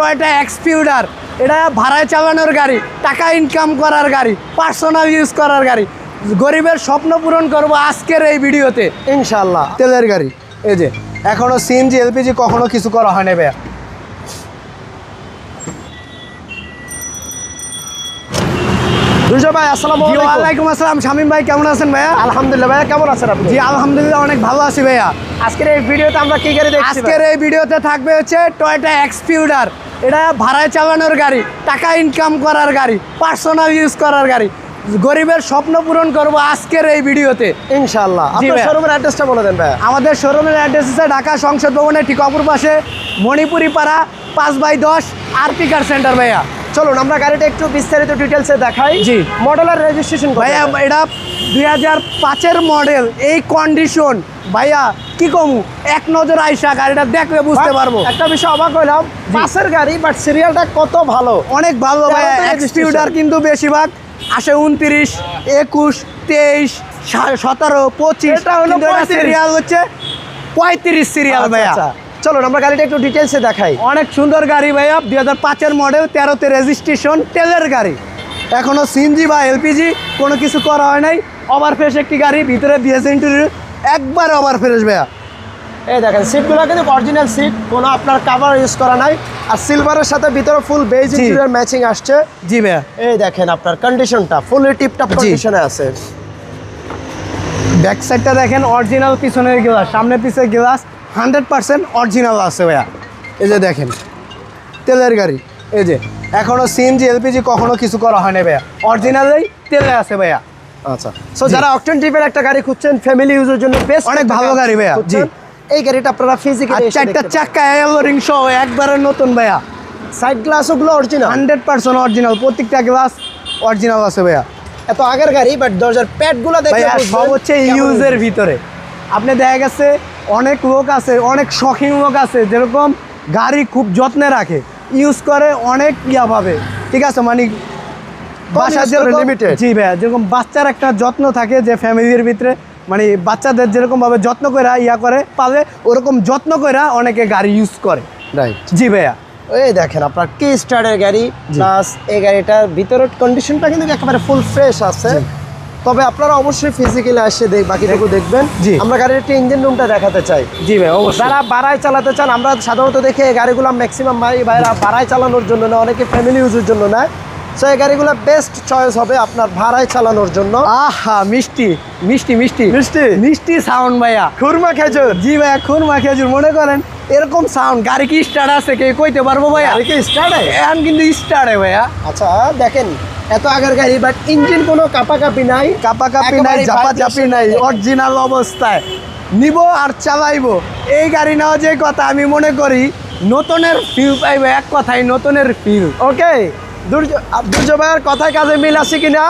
Toyota এক্সপিউডার এটা ভাড়ায় চালানোর গাড়ি টাকা ইনকাম করার গাড়ি পার্সোনাল ইউজ করার গাড়ি। গরিবের স্বপ্ন পূরণ করব আজকের এই ভিডিওতে ইনশাল্লাহ তেলের গাড়ি এই যে এখনও সিএনজি এলপিজি কখনো কিছু করা হয় না ভাইয়া। দুর্জয় ভাই আসসালামু জি আলাইকুম। আসসালাম। শামিম ভাই কেমন আছেন ভাইয়া? আলহামদুলিল্লাহ ভাই কেমন আছেন আপনি? জি আলহামদুলিল্লাহ অনেক ভালো আছি ভাইয়া। আজকের এই ভিডিওতে আমরা কি গাড়ি দেখছি আজকের এই ভিডিওতে থাকবে হচ্ছে টয়টা এক্সপিউডার এটা ভাড়ায় চালানোর গাড়ি টাকা ইনকাম করার গাড়ি পার্সোনাল ইউজ করার গাড়ি। গরিবের স্বপ্ন পূরণ করব আজকের এই ভিডিওতে। ইনশাল্লাহ আপনার শোরুমের অ্যাড্রেসটা বলে দেন ভাই আমাদের শোরুমের অ্যাড্রেস আছে ঢাকা সংসদ ভবনের ঠিক অপর পাশে মণিপুরি পাড়া পাঁচ বাই দশ আর পিকার সেন্টার ভাইয়া। চলুন আমরা গাড়িটা একটু বিস্তারিত ডিটেলসে দেখাই। জি। মডেল আর রেজিস্ট্রেশন ভাইয়া এটা দুই হাজার পাঁচের মডেল এই কন্ডিশন ভাইয়া কি কমু? এক নজর আইসা গাড়িটা দেখলে বুঝতে পারব। একটা বিষয় অবাক হইলাম পাশের গাড়ি বাট সিরিয়ালটা কত ভালো? অনেক ভালো ভাইয়া registration। কিন্তু বেশিরভাগ আসে উনত্রিশ একুশ তেইশ সতেরো পঁচিশ সিরিয়াল হচ্ছে পঁয়ত্রিশ সিরিয়াল আচ্ছা, ভাইয়া। চলুন আমরা গাড়িটা একটু ডিটেলসে দেখাই। অনেক সুন্দর গাড়ি ভাইয়া দুই হাজার পাঁচের মডেল তেরোতে রেজিস্ট্রেশন তেলের গাড়ি। এখনও সিএনজি বা এলপিজি কোনো কিছু করা হয় নাই। ওভার ফ্রেশ একটি গাড়ি ভিতরে বিএস ইন্টারিয়র একবার ওভার ফ্রেশ ভাইয়া। এই দেখেন সিটগুলো কিন্তু অরিজিনাল সিট কোনো আপনার কাভার ইউজ করা নাই। আর সিলভারের সাথে ভিতরে ফুল বেজ। ইন্টেরিয়র ম্যাচিং আসছে। জি ভাইয়া। এই দেখেন আপনার কন্ডিশনটা ফুলি টিপটপ। কন্ডিশনে আছে। ব্যাক সাইডটা দেখেন অরিজিনাল পিছনের গ্লাস সামনে পিছের গ্লাস হান্ড্রেড পার্সেন্ট অরিজিনাল আছে ভাইয়া। এই যে দেখেন তেলের গাড়ি। এই যে এখনও সিএনজি এলপিজি কখনো কিছু করা হয়নি ভাইয়া। অরিজিনালেই তেলে আছে ভাইয়া। আচ্ছা। সো যারা অকটেন টিপের একটা গাড়ি খুঁজছেন ফ্যামিলি ইউজের জন্য বেস্ট অনেক ভালো গাড়ি ভাইয়া, জি। এই গাড়িটা আপনারা ফিজিক্যালি চারটা চাকা এলো রিং সহ একবারে নতুন ভাইয়া। সাইড গ্লাসও গুলো অরিজিনাল হান্ড্রেড পার্সেন্ট অরিজিনাল প্রত্যেকটা গ্লাস অরিজিনাল আছে ভাইয়া। এত আগের গাড়ি বাট দরজার প্যাডগুলো দেখে সব হচ্ছে ইউজের ভিতরে। আপনি দেখা গেছে অনেক লোক আছে অনেক শখিন লোক আছে যেরকম গাড়ি খুব যত্নে রাখে ইউজ করে অনেক ইয়া ভাবে ঠিক আছে? মানে use যেরকম জি ভাইয়া যেরকম বাচ্চার একটা যত্ন থাকে যে ফ্যামিলির ভিতরে মানে বাচ্চাদের যেরকম ভাবে যত্ন করে ইয়া করে পালে ওরকম যত্ন করে অনেকে গাড়ি ইউজ করে। রাইট জি ভাইয়া। এই দেখেন আপনার কি স্টারের গাড়ি প্লাস এই গাড়িটার ভিতরের কন্ডিশনটা কিন্তু একেবারে ফুল ফ্রেশ আছে। তবে আপনারা অবশ্যই ফিজিক্যালি আসে দেখ বাকিটুকু দেখবেন। জি। আমরা গাড়ির একটা ইঞ্জিন রুমটা দেখাতে চাই। জি ভাই অবশ্যই। যারা বাড়ায় চালাতে চান আমরা সাধারণত দেখি এই গাড়িগুলো ম্যাক্সিমাম ভাই ভাইরা বাড়ায় চালানোর জন্য না অনেকে ফ্যামিলি ইউজের জন্য নেয়। সো এই গাড়িগুলো বেস্ট চয়েস হবে আপনার ভাড়ায় চালানোর জন্য। আহা মিষ্টি মিষ্টি মিষ্টি। মিষ্টি? মিষ্টি সাউন্ড ভাইয়া। খুরমা খেজুর? জি ভাইয়া খুরমা খেজুর মনে করেন এরকম সাউন্ড গাড়ি কি স্টার্ট আছে কে কইতে পারব ভাইয়া? গাড়ি কি স্টার্ট এখন কিন্তু স্টার্টে ভাইয়া। আচ্ছা দেখেন। এত আগের গাড়ি বাট ইঞ্জিন কোনো কাপাকাপি নাই। কাপা কাপি নাই চাপি নাই। অরিজিনাল অবস্থায়। নিব আর চালাইবো। এই গাড়ি নেওয়া যে কথা আমি মনে করি নতুনের ফিল পাইবে এক কথাই নতুনের ফিল ওকে? দুর্য ভাইয়ের কথায় কাজে মিল আছে কিনা?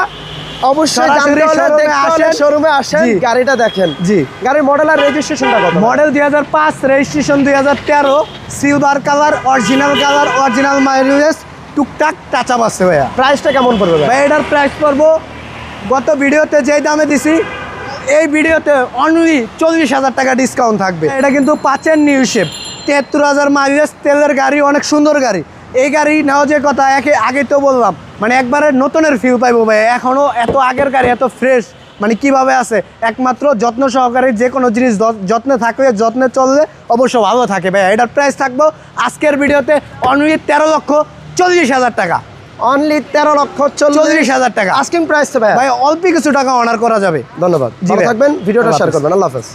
অবশ্যই সরাসরি showroom-এ আসেন। শোরুমে আসেন গাড়িটা দেখেন। জি। গাড়ির মডেল আর রেজিস্ট্রেশনটা কত? মডেল দুই হাজার পাঁচ রেজিস্ট্রেশন দুই হাজার তেরো silver colour original colour original mileage টুকটাক টাচা আপ ভাইয়া। প্রাইসটা কেমন পড়বে ভাই? এটার প্রাইস পড়ব গত ভিডিওতে যেই দামে দিছি এই ভিডিওতে অনলি চল্লিশ হাজার টাকা ডিসকাউন্ট থাকবে। এটা কিন্তু পাঁচের নিউ শেপ তিয়াত্তর হাজার মাইলেজ তেলের গাড়ি অনেক সুন্দর গাড়ি। এই গাড়ি নেওয়া যে কথা একে আগে তো বললাম মানে একবারে নতুনের ফিল পাইবো ভাই এখনও এত আগের গাড়ি এত ফ্রেশ মানে কীভাবে আছে? একমাত্র যত্ন সহকারে যে কোনো জিনিস যত্নে থাকলে যত্নে চললে অবশ্য ভালো থাকে ভাই এটার প্রাইস থাকব আজকের ভিডিওতে অনলি তেরো লক্ষ চল্লিশ হাজার টাকা। অনলি তেরো লক্ষ চল্লিশ হাজার টাকা। আস্কিং প্রাইস তো ভাই। ভাই অল্প কিছু টাকা অনার করা যাবে। ধন্যবাদ। ভালো। থাকবেন। ভিডিওটা শেয়ার করবেন। আল্লাহ হাফেজ।